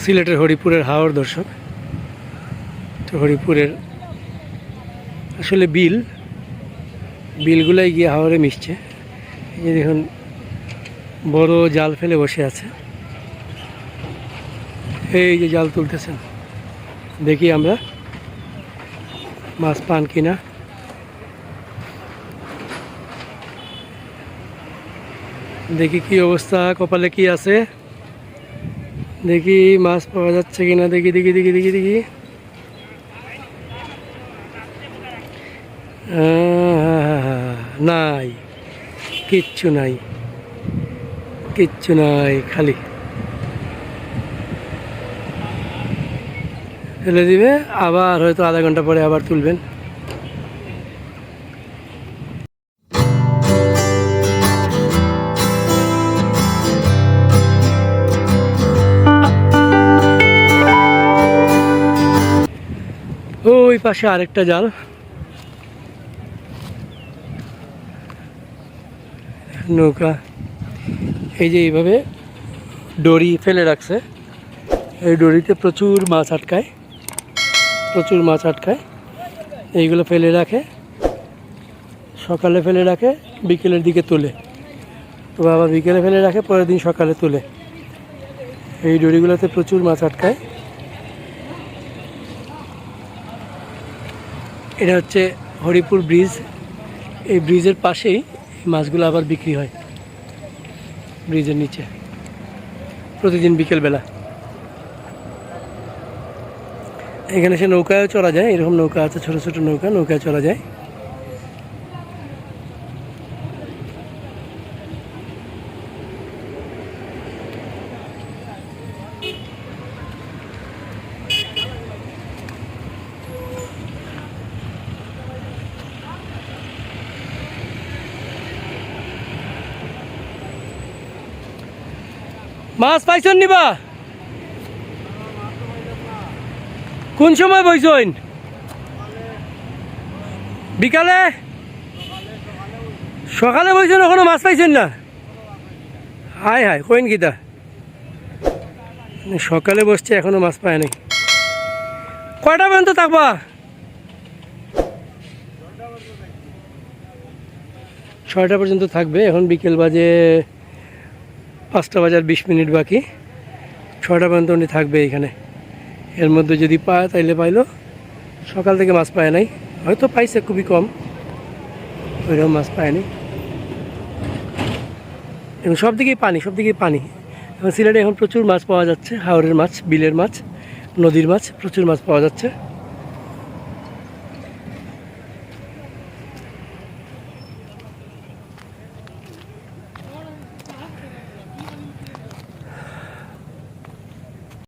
সিলেটের হরিপুরের হাওর দর্শক। তো হরিপুরের আসলে বিল, বিলগুলাই গিয়ে হাওরে মিশছে। এই দেখুন, বড় জাল ফেলে বসে আছে। এই যে জাল তুলতেছেন, দেখি আমরা মাছ পান কিনা। দেখি কি অবস্থা, কপালে কি আছে? দেখি মাছ পাওয়া যাচ্ছে কিনা, দেখি দেখি দেখি দেখি দেখি। নাই, কিচ্ছু নাই কিচ্ছু নাই, খালি। ফেলে দিবে, আবার হয়তো আধা ঘণ্টা পরে আবার তুলবেন। ওই পাশে আরেকটা জাল। নৌকা। এই যে এইভাবে দড়ি ফেলে রাখছে। এই ডরিতে প্রচুর মাছ আটকায়। প্রচুর মাছ আটকায়। এইগুলো ফেলে রাখে। সকালে ফেলে রাখে, বিকেলের দিকে তোলে। তো আবার বিকেলে ফেলে রাখে, পরের দিন সকালে তোলে। এই ডরিগুলোতে প্রচুর মাছ আটকায়। এটা হচ্ছে হরিপুর ব্রিজ। এই ব্রিজের পাশেই মাছগুলো আবার বিক্রি হয়। ব্রিজের নিচে। প্রতিদিন বিকেলবেলা। এখানে সে নৌকায় চলা যায়, এরকম নৌকা আছে, ছোট ছোট নৌকা, নৌকায় চলা যায়। মাছ পাইছেন নিবা? কোন সময় বইছেন বিকালে? সকালে বইছেন এখনও মাছ পাইছেন না? হাই হাই কইন গীতা সকালে বসছে, এখনও মাছ পায় নাই। কয়টা পর্যন্ত থাকবা? ছয়টা পর্যন্ত থাকবে, এখন বিকেল বাজে পাঁচটা বাজার বিশ মিনিট বাকি। ছটা পর্যন্ত উনি থাকবে এখানে। এর মধ্যে যদি পায় তাইলে পাইলো। সকাল থেকে মাছ পায় নাই। হয়তো পাইছে খুবই কম। ওইরকম মাছ পায়নি এবং সব দিকেই পানি, সব দিকেই পানি। এবং সিলেটে এখন প্রচুর মাছ পাওয়া যাচ্ছে। হাওড়ের মাছ, বিলের মাছ, নদীর মাছ প্রচুর মাছ পাওয়া যাচ্ছে।